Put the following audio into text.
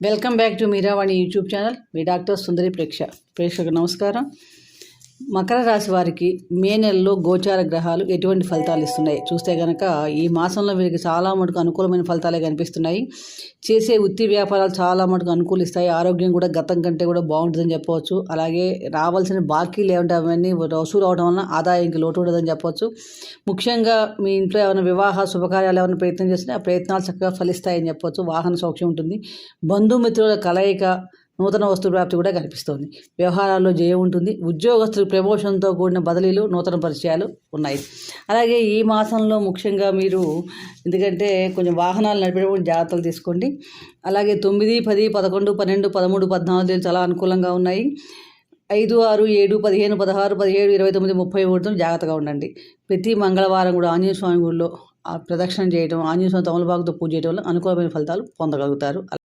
Welcome back to Meeravani YouTube channel me doctor Sundari ప్రేక్ష ప్రేక్షకు నమస్కారం మకర రాశి వారికి మే నెలలో గోచార గ్రహాలు ఎటువంటి ఫలితాలు ఇస్తున్నాయి? చూస్తే కనుక ఈ మాసంలో వీరికి చాలా మటుకు అనుకూలమైన ఫలితాలే కనిపిస్తున్నాయి. చేసే వృత్తి వ్యాపారాలు చాలా మటుకు అనుకూలిస్తాయి. ఆరోగ్యం కూడా గతం కంటే కూడా బాగుంటుందని చెప్పవచ్చు. అలాగే రావాల్సిన బాకీలు ఏమంటే అవన్నీ వసూలు అవడం వలన ఆదాయానికి లోటు ఉండదని చెప్పవచ్చు. ముఖ్యంగా మీ ఇంట్లో ఏమైనా వివాహ శుభకార్యాలు ఏమైనా ప్రయత్నం చేస్తే ఆ ప్రయత్నాలు చక్కగా ఫలిస్తాయని చెప్పవచ్చు. వాహన సౌఖ్యం ఉంటుంది. బంధుమిత్రుల కలయిక నూతన వస్తు ప్రాప్తి కూడా కనిపిస్తుంది. వ్యవహారాల్లో జయం ఉంటుంది. ఉద్యోగస్తులు ప్రమోషన్తో కూడిన బదిలీలు నూతన పరిచయాలు ఉన్నాయి. అలాగే ఈ మాసంలో ముఖ్యంగా మీరు ఎందుకంటే కొంచెం వాహనాలు నడిపేటప్పుడు జాగ్రత్తలు తీసుకోండి. అలాగే తొమ్మిది పది పదకొండు పన్నెండు పదమూడు పద్నాలుగు చాలా అనుకూలంగా ఉన్నాయి. ఐదు ఆరు ఏడు పదిహేను పదహారు పదిహేడు ఇరవై తొమ్మిది ముప్పై మూడుతో జాగ్రత్తగా ఉండండి. ప్రతి మంగళవారం కూడా ఆంజనేయ స్వామి గుడిలో ఆ ప్రదక్షిణ చేయడం ఆంజనేయ స్వామి తమలపాకుతో పూజ చేయడం వల్ల అనుకూలమైన ఫలితాలు పొందగలుగుతారు.